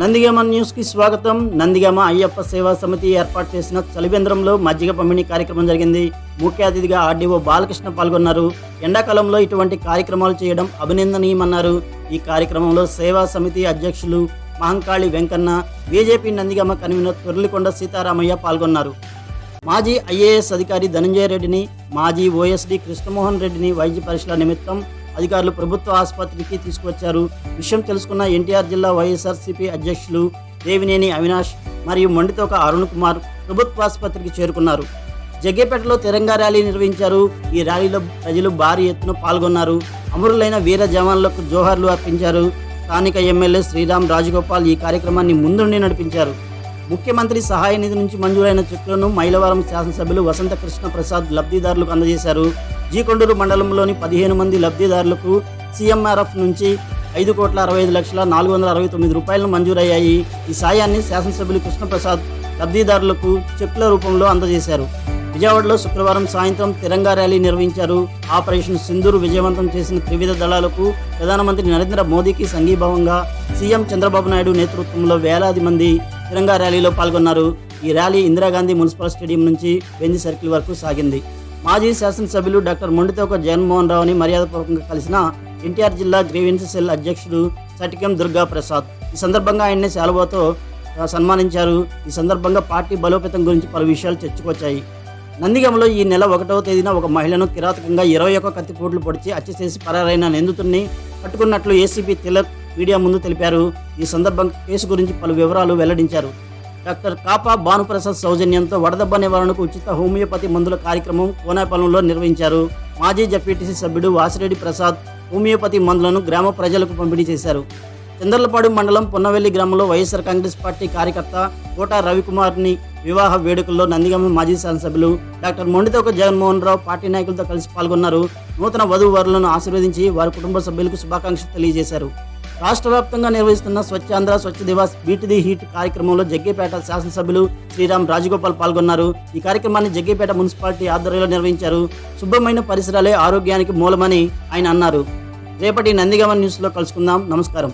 నందిగామ న్యూస్కి స్వాగతం. నందిగామ అయ్యప్ప సేవా సమితి ఏర్పాటు చేసిన చలివేంద్రంలో మజ్జిగ పంపిణీ కార్యక్రమం జరిగింది. ముఖ్య అతిథిగా ఆర్డీఓ బాలకృష్ణ పాల్గొన్నారు. ఎండాకాలంలో ఇటువంటి కార్యక్రమాలు చేయడం అభినందనీయమన్నారు. ఈ కార్యక్రమంలో సేవా సమితి అధ్యక్షులు మహంకాళి వెంకన్న బీజేపీ నందిగామ కన్వీనర్ తొర్లికొండ సీతారామయ్య పాల్గొన్నారు. మాజీ ఐఏఎస్ అధికారి ధనంజయ రెడ్డిని మాజీ ఓఎస్డి కృష్ణమోహన్ రెడ్డిని వైద్య పరీక్షల నిమిత్తం అధికారులు ప్రభుత్వ ఆసుపత్రికి తీసుకువచ్చారు. విషయం తెలుసుకున్న ఎన్టీఆర్ జిల్లా వైఎస్ఆర్సీపీ అధ్యక్షులు దేవినేని అవినాష్ మరియు మండితోక అరుణ్ కుమార్ ప్రభుత్వ ఆసుపత్రికి చేరుకున్నారు. జగ్గేపేటలో తిరంగా ర్యాలీ నిర్వహించారు. ఈ ర్యాలీలో ప్రజలు భారీ ఎత్తున పాల్గొన్నారు. అమరులైన వీర జవాన్లకు జోహార్లు అర్పించారు. స్థానిక ఎమ్మెల్యే శ్రీరామ్ రాజగోపాల్ ఈ కార్యక్రమాన్ని ముందుండి నడిపించారు. ముఖ్యమంత్రి సహాయ నిధి నుంచి మంజూరైన చెక్కులను మైలవరం శాసనసభ్యులు వసంత కృష్ణ ప్రసాద్ లబ్ధిదారులకు అందజేశారు. జీకొండూరు మండలంలోని పదిహేను మంది లబ్ధిదారులకు సీఎంఆర్ఎఫ్ నుంచి ఐదు కోట్ల అరవై ఐదు లక్షల నాలుగు వందల అరవై తొమ్మిది రూపాయలు మంజూరయ్యాయి. ఈ సాయాన్ని శాసనసభ్యులు కృష్ణప్రసాద్ లబ్ధిదారులకు చెక్కుల రూపంలో అందజేశారు. విజయవాడలో శుక్రవారం సాయంత్రం తిరంగా ర్యాలీ నిర్వహించారు. ఆపరేషన్ సింధూరు విజయవంతం చేసిన త్రివిధ దళాలకు ప్రధానమంత్రి నరేంద్ర మోదీకి సంఘీభావంగా సీఎం చంద్రబాబు నాయుడు నేతృత్వంలో వేలాది మంది తిరంగా ర్యాలీలో పాల్గొన్నారు. ఈ ర్యాలీ ఇందిరాగాంధీ మున్సిపల్ స్టేడియం నుంచి వెంది సర్కిల్ వరకు సాగింది. మాజీ శాసనసభ్యులు డాక్టర్ మొండితోక జగన్మోహన్ రావుని మర్యాదపూర్వకంగా కలిసిన ఎన్టీఆర్ జిల్లా గ్రీవెన్స్ సెల్ అధ్యక్షుడు సటికం దుర్గా ప్రసాద్ ఈ సందర్భంగా ఆయన్ని శాలువాతో సన్మానించారు. ఈ సందర్భంగా పార్టీ బలోపేతం గురించి పలు విషయాలు చర్చకొచ్చాయి. నందిగంలో ఈ నెల ఒకటవ తేదీన ఒక మహిళను కిరాతకంగా ఇరవై ఒక్క కత్తిపోట్లు పొడిచి హత్య చేసి పరారైన నిందితుడిని పట్టుకున్నట్లు ఏసీపీ తిలక్ మీడియా ముందు తెలిపారు. ఈ సందర్భంగా కేసు గురించి పలు వివరాలు వెల్లడించారు. డాక్టర్ కాపా భానుప్రసాద్ సౌజన్యంతో వడదెబ్బ నివారణకు ఉచిత హోమియోపతి మందుల కార్యక్రమం కోనేపల్లంలో నిర్వహించారు. మాజీ జడ్పీటీసీ సభ్యుడు వాసిరెడ్డి ప్రసాద్ హోమియోపతి మందులను గ్రామ ప్రజలకు పంపిణీ చేశారు. చంద్రలపాడు మండలం పొన్నవెల్లి గ్రామంలో వైఎస్ఆర్ కాంగ్రెస్ పార్టీ కార్యకర్త కోట రవికుమార్ని వివాహ వేడుకల్లో నందిగామ మాజీ శాసనసభ్యులు డాక్టర్ మొండితోక జగన్మోహన్ రావు పార్టీ నాయకులతో కలిసి పాల్గొన్నారు. నూతన వధూవరులను ఆశీర్వదించి వారి కుటుంబ సభ్యులకు శుభాకాంక్షలు తెలియజేశారు. రాష్ట్ర వ్యాప్తంగా నిర్వహిస్తున్న Swachhandhra Swachh Divas beat the heat కార్యక్రమంలో జగ్గేపేట శాసనసభ్యులు శ్రీరామ్ రాజగోపాల్ పాల్గొన్నారు. ఈ కార్యక్రమాన్ని జగ్గేపేట మున్సిపాలిటీ ఆధ్వర్యంలో నిర్వహించారు. శుభ్రమైన పరిసరాలే ఆరోగ్యానికి మూలమని ఆయన అన్నారు. రేపటి నందిగామ న్యూస్లో కలుసుకుందాం. నమస్కారం.